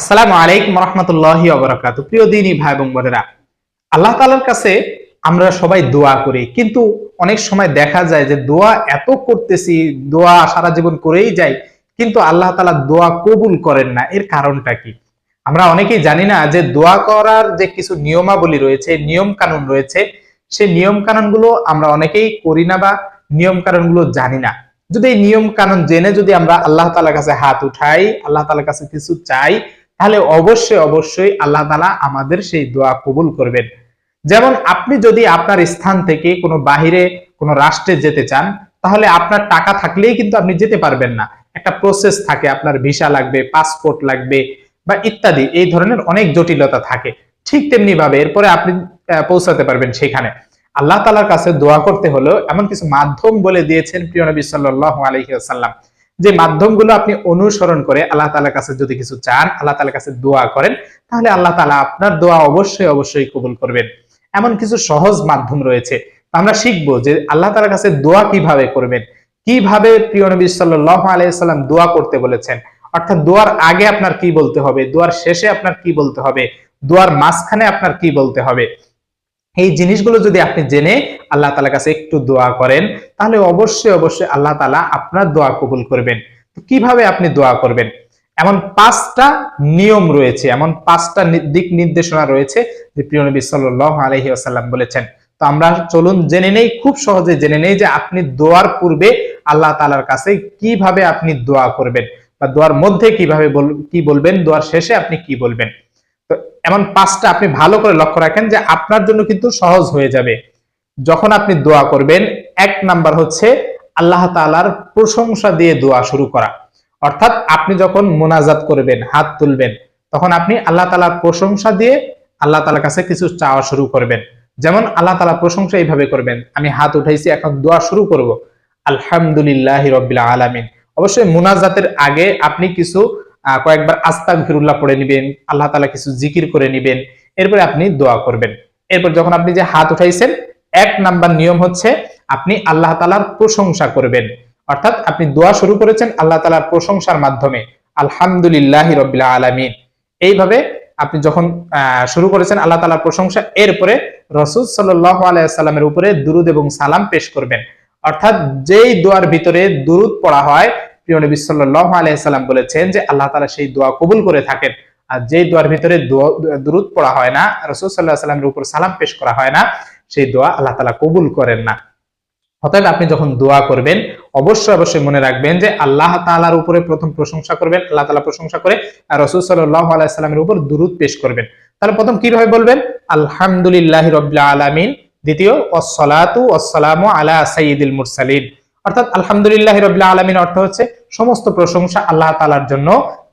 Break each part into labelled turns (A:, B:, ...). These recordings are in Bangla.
A: আসসালামু আলাইকুম রহমতুল্লাহি অবরাকাত প্রিয় দিনী ভাই এবং বোনেরা, আল্লাহ তালার কাছে আমরা সবাই দোয়া করি, কিন্তু অনেক সময় দেখা যায় যে দোয়া এত করতেছি, দোয়া সারা জীবন করেই যাই, কিন্তু আল্লাহ তালা দোয়া কবুল করেন না। এর কারণটা কি? আমরা অনেকেই জানি না যে দোয়া করার যে কিছু নিয়মাবলী রয়েছে নিয়ম কানুন রয়েছে, সেই নিয়ম কানুনগুলো আমরা অনেকেই করি না বা নিয়ম কানুনগুলো জানি না। যদি এই নিয়ম কানুন জেনে যদি আমরা আল্লাহ তালার কাছে হাত উঠাই, আল্লাহ তালার কাছে কিছু চাই তাহলে অবশ্যই অবশ্যই আল্লাহ তালা আমাদের সেই দোয়া কবুল করবেন। যেমন আপনি যদি আপনার স্থান থেকে কোনো বাহিরে, কোনো রাষ্ট্রে যেতে চান, তাহলে আপনার টাকা থাকলেই কিন্তু আপনি যেতে পারবেন না। একটা প্রসেস থাকে, আপনার ভিসা লাগবে পাসপোর্ট লাগবে বা ইত্যাদি, এই ধরনের অনেক জটিলতা থাকে। ঠিক তেমনি ভাবে এরপরে আপনি পৌঁছাতে পারবেন সেখানে। আল্লাহ তালার কাছে দোয়া করতে হলো এমন কিছু মাধ্যম বলে দিয়েছেন প্রিয় নবী সাল্লাহ আলহিহাল্লাম যে মাধ্যমগুলো আপনি অনুসরণ করে আল্লাহ তালার কাছে যদি কিছু চান, আল্লাহ তালার কাছে দোয়া করেন, তাহলে আল্লাহ তালা আপনার দোয়া অবশ্যই অবশ্যই কবুল করবেন। এমন কিছু সহজ মাধ্যম রয়েছে। আমরা শিখব যে আল্লাহ তালার কাছে দোয়া কীভাবে করবেন। কীভাবে প্রিয় নবী সাল্লাহ আলাইসাল্লাম দোয়া করতে বলেছেন? অর্থাৎ দোয়ার আগে আপনার কি বলতে হবে? দোয়ার শেষে আপনার কি বলতে হবে? দোয়ার মাঝখানে আপনার কি বলতে হবে? এই জিনিসগুলো যদি আপনি জেনে আল্লাহ তালার কাছে একটু দোয়া করেন, তাহলে অবশ্যই অবশ্যই আল্লাহ তালা আপনার দোয়া কবুল করবেন। কীভাবে আপনি দোয়া করবেন? এমন পাঁচটা নিয়ম রয়েছে, এমন পাঁচটা দিক নির্দেশনা রয়েছে যে প্রিয় নবী সাল্লাহ আলহি আসাল্লাম বলেছেন। তো আমরা চলুন জেনে নেই, খুব সহজে জেনে নেই যে আপনি দোয়ার পূর্বে আল্লাহ তালার কাছে কীভাবে আপনি দোয়া করবেন বা দোয়ার মধ্যে কীভাবে কি বলবেন, দোয়ার শেষে আপনি কি বলবেন। তো এমন পাঁচটা আপনি ভালো করে লক্ষ্য রাখেন যে আপনার জন্য কিন্তু সহজ হয়ে যাবে। যখন আপনি দোয়া করবেন, এক নাম্বার হচ্ছে আল্লাহ তাআলার প্রশংসা দিয়ে দোয়া শুরু করা। অর্থাৎ আপনি যখন মোনাজাত করবেন, হাত তুলবেন, তখন আপনি আল্লাহ তাআলার প্রশংসা দিয়ে আল্লাহ তাআলার কাছে কিছু চাওয়া শুরু করবেন। যেমন আল্লাহ তাআলা প্রশংসা এইভাবে করবেন, আমি হাত উঠাইছি, এখন দোয়া শুরু করব। আলহামদুলিল্লাহ রবিল আলামিন। অবশ্যই মোনাজাতের আগে আপনি কিছু কয়েকবার আস্তাক ফিরুল্লাহ পড়ে নিবেন, আল্লাহ তাআলা কিছু জিকির করে নিবেন, এরপরে আপনি দোয়া করবেন। এরপর যখন আপনি যে হাত উঠাইছেন, এক নাম্বার নিয়ম হচ্ছে আপনি আল্লাহ তালার প্রশংসা করবেন। অর্থাৎ আপনি দোয়া শুরু করেছেন আল্লাহ তালার প্রশংসার মাধ্যমে। আলহামদুলিল্লাহ রবিল্লা আলামিন। এইভাবে আপনি যখন শুরু করেছেন আল্লাহ তালার প্রশংসা, এরপরে রসুল সাল্লাহ আলাইসাল্লামের উপরে দুরুদ এবং সালাম পেশ করবেন। অর্থাৎ যেই দোয়ার ভিতরে দুরুদ পড়া হয় প্রিয় নবী সাল্লাহ আলাইসাল্লাম বলেছেন যে আল্লাহ তালা সেই দোয়া কবুল করে থাকেন। আর যেই দোয়ার ভিতরে দুরুদ পড়া হয় না, রসুল সাল্লাহ সাল্লামের উপর সালাম পেশ করা হয় না, সেই দোয়া আল্লাহ তালা কবুল করেন না। অতএব আপনি যখন দোয়া করবেন, অবশ্যই অবশ্যই মনে রাখবেন যে আল্লাহ তাআলার উপরে প্রথম প্রশংসা করবেন, আল্লাহ তাআলা প্রশংসা করে, আর রসুল সাল্লাহ আলাইসাল্লামের উপর দুরুদ পেশ করবেন। তাহলে প্রথম কীভাবে বলবেন? আলহামদুলিল্লাহ রবিল আলামিন। দ্বিতীয় অসলাতু অসলামু আলা সাইয়িদুল মুরসালিন। অর্থাৎ আলহামদুলিল্লাহ রবিল আলামিন অর্থ হচ্ছে সমস্ত প্রশংসা আল্লাহ তাআলার জন্য,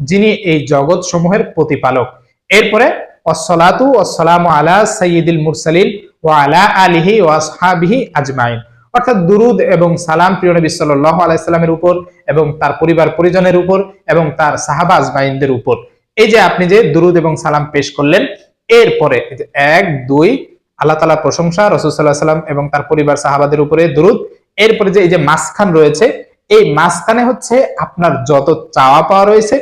A: যিনি এই জগৎ সমূহের প্রতিপালক। এরপরে অসলাতু অসলামু আলা সাইয়িদুল মুরসালিন ওয়া আলা আলিহি ওয়া আসহাবিহি আজমাইন। অর্থাৎ দুরুদ এবং সালাম প্রিয় নবী সাল্লাল্লাহু আলাইহি উপর এবং তার পরিবার পরিজনের উপর এবং তার সাহাবা আজমাইনদের উপর। এই যে আপনি যে দুরুদ এবং সালাম পেশ করলেন, এরপরে এক, দুই, আল্লাহ তাআলা প্রশংসা, রাসূল আলাইহি সাল্লাম এবং তার পরিবার সাহাবাদের উপরে দুরুদ। এরপরে যে এই যে মাঝখান রয়েছে এই মাঝখানে হচ্ছে আপনার যত চাওয়া পাওয়া রয়েছে,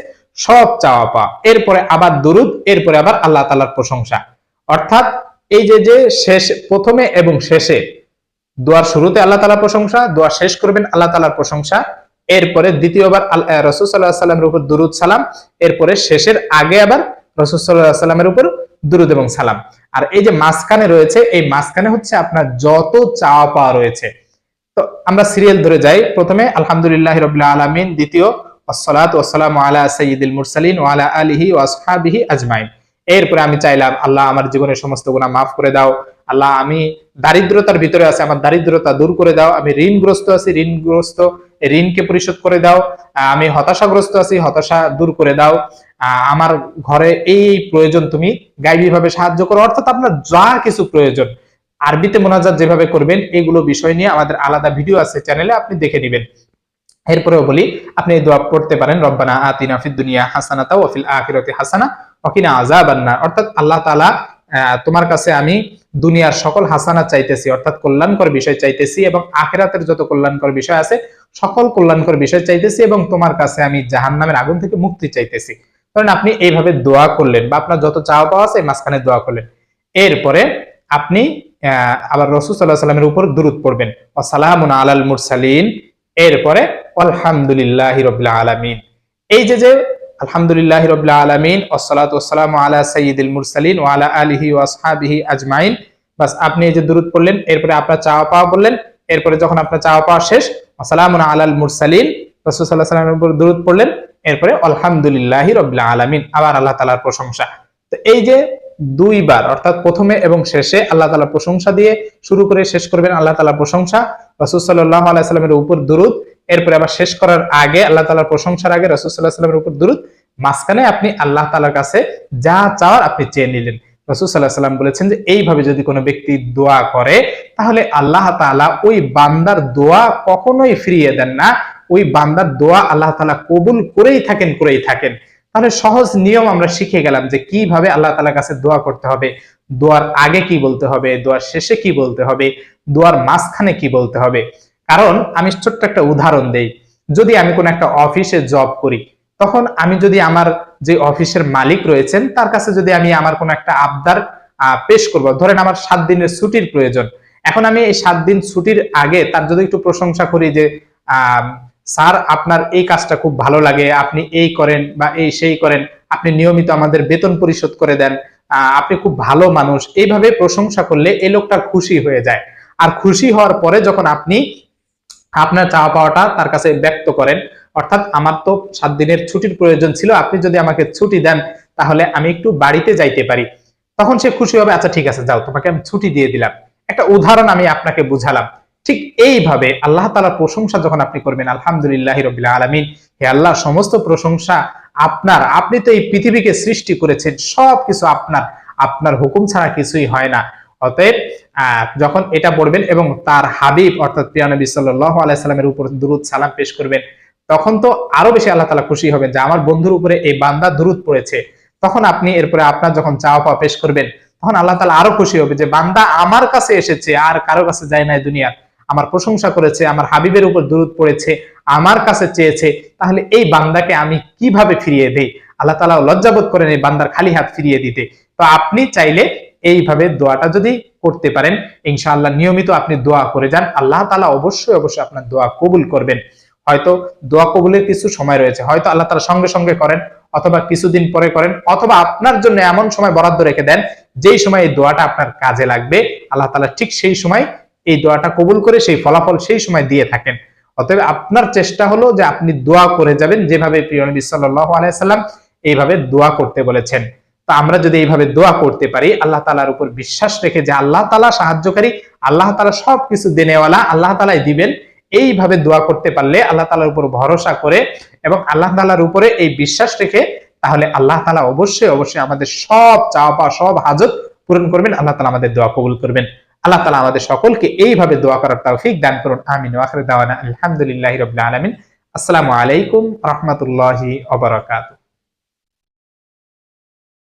A: সব চাওয়া পাওয়া। এরপরে আবার দুরুদ, এরপরে আবার আল্লাহ তাআলার প্রশংসা। অর্থাৎ এই যে যে শেষ, প্রথমে এবং শেষে দোয়ার শুরুতে আল্লাহ তালা প্রশংসা দোয়া শেষ করবেন আল্লাহ তালার প্রশংসা। এরপরে দ্বিতীয়বার রসুল সাল্লাহ সাল্লামের উপর দুরুদ সালাম। এরপরে শেষের আগে আবার রসুল সাল্লাহ সাল্লামের উপর দুরুদ এবং সালাম। আর এই যে মাঝখানে রয়েছে, এই মাঝখানে হচ্ছে আপনার যত চাওয়া পাওয়া রয়েছে তো আমরা সিরিয়াল ধরে যাই। প্রথমে, আলহামদুলিল্লাহ রবিল্লা আলমিন। দ্বিতীয়, আসসালাত ওয়াসালাম আলা সঈদুল মুরসালিন ওয়ালা আলিহি ওয়াসহাবিহি আজমাইন। এরপরে আমি চাইলাম, আল্লাহ আমার জীবনের সমস্ত গুণা মাফ করে দাও। আল্লাহ, আমি দারিদ্রতার ভিতরে আছে, আমার দারিদ্রতা দূর করে দাও। আমি ঋণগ্রস্ত আছি, ঋণগ্রস্ত, ঋণকে পরিশোধ করে দাও। আমি হতাশাগ্রস্ত আছি, হতাশা দূর করে দাও। আমার ঘরে এই প্রয়োজন তুমি গাইবী ভাবে সাহায্য করো। অর্থাৎ আপনার যা কিছু প্রয়োজন আরবিতে মোনাজাত যেভাবে করবেন, এগুলো বিষয় নিয়ে আমাদের আলাদা ভিডিও আছে চ্যানেলে, আপনি দেখে নেবেন। এরপরেও বলি, আপনি এই দোয়া পড়তে পারেন, রব্বানা আতিনা ফিদ দুনিয়া হাসানাতা ওয়া ফিল আখিরাতি হাসানা ওয়া কিনা আযাবান্নার অর্থাৎ আল্লাহ তাআলা তোমার কাছে আমি দুনিয়ার সকল হাসানা চাইতেছি, অর্থাৎ কল্যাণকর বিষয় চাইতেছি এবং আখিরাতের যত কল্যাণকর বিষয় আছে, সকল কল্যাণকর বিষয় চাইতেছি এবং তোমার কাছে আমি জাহান্নামের আগুন থেকে মুক্তি চাইতেছি। কারণ আপনি এইভাবে দোয়া করলেন বা আপনার যত চাওয়া পাওয়া আছে মাঝখানে দোয়া করলেন। এরপরে আপনি আবার রসুল সাল্লাহ সাল্লামের উপর দুরুদ পড়বেন। ওসালামুন আলাল মুরসালিন। এরপরে, আলহামদুলিল্লাহ রবিল আলামিন। এই যে যে, আলহামদুলিল্লাহ রবিল আলামিন ওসালাত ওসালাম আলা সঈদুল মুরসালিন ও আলা আলিহি ওয়াসহাবিহি আজমাইন। বাস, আপনি এই যে দূরত পড়লেন, এরপরে আপনার চাওয়া পাওয়া বললেন, এরপরে যখন আপনার চাওয়া পাওয়া শেষ আসসালামুন আলাল মুরসালিন, রসুল সাল্লাহ সাল্লামের উপর দুরুদ পড়লেন, এরপরে, আলহামদুলিল্লাহ রবিল আলামিন, আবার আল্লাহ তালার প্রশংসা। তো এই যে দুইবার, অর্থাৎ প্রথমে এবং শেষে আল্লাহ তালা প্রশংসা দিয়ে শুরু করে শেষ করবেন আল্লাহ তালা প্রশংসা, রসুল সাল্লাহ আলাইস্লামের উপর দুরুদ। এরপরে আবার শেষ করার আগে আল্লাহ তালার প্রশংসার আগে রসুল সাল্লাহ সাল্লামের উপর দুরুদ। মাঝখানে আপনি আল্লাহ তালার কাছে যা চাওয়ার আপনি চেয়ে নিলেন। রসুল সাল্লাহ সাল্লাম বলেছেন যে, এইভাবে যদি কোনো ব্যক্তি দোয়া করে, তাহলে আল্লাহ তাআলা ওই বান্দার দোয়া কখনোই ফিরিয়ে দেন না। ওই বান্দার দোয়া আল্লাহ তালা কবুল করেই থাকেন করেই থাকেন। তাহলে সহজ নিয়ম আমরা শিখে গেলাম যে কীভাবে আল্লাহ তাআলার কাছে দোয়া করতে হবে, দোয়ার আগে কি বলতে হবে, দোয়ার শেষে কি বলতে হবে, দোয়ার মাঝখানে কি বলতে হবে। কারণ আমি ছোট্ট একটা উদাহরণ দেই, যদি আমি কোনো একটা অফিসে জব করি, তখন আমি যদি আমার যে অফিসের মালিক রয়েছেন, তার কাছে যদি আমি আমার কোনো একটা আবদার পেশ করব, ধরেন আমার সাত দিনের ছুটির প্রয়োজন, এখন আমি এই সাত দিন ছুটির আগে তার যদি একটু প্রশংসা করি যে স্যার, আপনার এই কাজটা খুব ভালো লাগে, আপনি এই করেন বা এই সেই করেন, আপনি নিয়মিত আমাদের বেতন পরিশোধ করে দেন আপনি খুব ভালো মানুষ, এইভাবে প্রশংসা করলে এই লোকটা খুশি হয়ে যায়। আর খুশি হওয়ার পরে যখন আপনি আপনার চাওয়া পাওয়াটা তার কাছে ব্যক্ত করেন, অর্থাৎ আমার তো সাত দিনের ছুটির প্রয়োজন ছিল, আপনি যদি আমাকে ছুটি দেন, তাহলে আমি একটু বাড়িতে যাইতে পারি। তখন সে খুশি হবে আচ্ছা ঠিক আছে, যাও, তোমাকে আমি ছুটি দিয়ে দিলাম। একটা উদাহরণ আমি আপনাকে বুঝালাম। ঠিক এইভাবে আল্লাহ তালার প্রশংসা যখন আপনি করবেন, আলহামদুলিল্লাহ রবিল্লা আলমিন, হে আল্লাহ, সমস্ত প্রশংসা আপনার। আপনি তো এই পৃথিবীকে সৃষ্টি করেছেন সব কিছু আপনার। আপনার হুকুম ছাড়া কিছুই হয় না। অতএব যখন এটা পড়বেন এবং তার হাবিব, অর্থাৎ প্রিয় নবী সাল্লাহ আলাইসাল্লামের উপর দুরুদ সালাম পেশ করবেন, তখন তো আরও বেশি আল্লাহ তালা খুশি হবেন যে আমার বন্ধুর উপরে এই বান্দা দুরুদ পড়েছে। তখন আপনি এরপরে আপনার যখন চাওয়া পাওয়া পেশ করবেন, তখন আল্লাহ তালা আরও খুশি হবে যে বান্দা আমার কাছে এসেছে, আর কারও কাছে যায় নাই দুনিয়ার। আমার প্রশংসা করেছে, আমার হাবিবের উপর দুরুদ পড়েছে, আমার কাছে চেয়েছে, তাহলে এই বান্দাকে আমি কীভাবে ফিরিয়ে দেই? আল্লাহ তালা লজ্জাবোধ করেন এই বান্দার খালি হাত ফিরিয়ে দিতে। তো আপনি চাইলে এইভাবে দোয়াটা যদি করতে পারেন, ইনশাআল্লাহ নিয়মিত আপনি দোয়া করে যান। আল্লাহ তালা অবশ্যই অবশ্যই আপনার দোয়া কবুল করবেন। হয়তো দোয়া কবুলের কিছু সময় রয়েছে, হয়তো আল্লাহ তালা সঙ্গে সঙ্গে করেন, অথবা কিছুদিন পরে করেন, অথবা আপনার জন্য এমন সময় বরাদ্দ রেখে দেন, যেই সময় এই দোয়াটা আপনার কাজে লাগবে, আল্লাহ তালা ঠিক সেই সময় এই দোয়াটা কবুল করে সেই ফলাফল সেই সময় দিয়ে থাকেন। অতএব আপনার চেষ্টা হলো যে আপনি দোয়া করে যাবেন, যেভাবে প্রিয় নবী সাল্লাল্লাহু আলাইহি সাল্লাম এইভাবে দোয়া করতে বলেছেন। তো আমরা যদি এইভাবে দোয়া করতে পারি, আল্লাহ তালার উপর বিশ্বাস রেখে যে আল্লাহ তালা সাহায্যকারী, আল্লাহ তালা সবকিছু দেনেওয়ালা, আল্লাহ তালাই দিবেন, এইভাবে দোয়া করতে পারলে আল্লাহ তালার উপর ভরসা করে এবং আল্লাহ তালার উপরে এই বিশ্বাস রেখে তাহলে আল্লাহ তালা অবশ্যই অবশ্যই আমাদের সব চাওয়া পাওয়া সব হাজত পূরণ করবেন, আল্লাহ তালা আমাদের দোয়া কবুল করবেন। আল্লাহ তালা আমাদের সকলকে এইভাবে দোয়া করার তৌফিক দান করুন, আমিন। ওয়াখির দাওয়ানা আলহামদুলিল্লাহি রাব্বিল আলামিন। আসসালামু আলাইকুম রহমতুল্লাহি ওয়া বারাকাতুহু।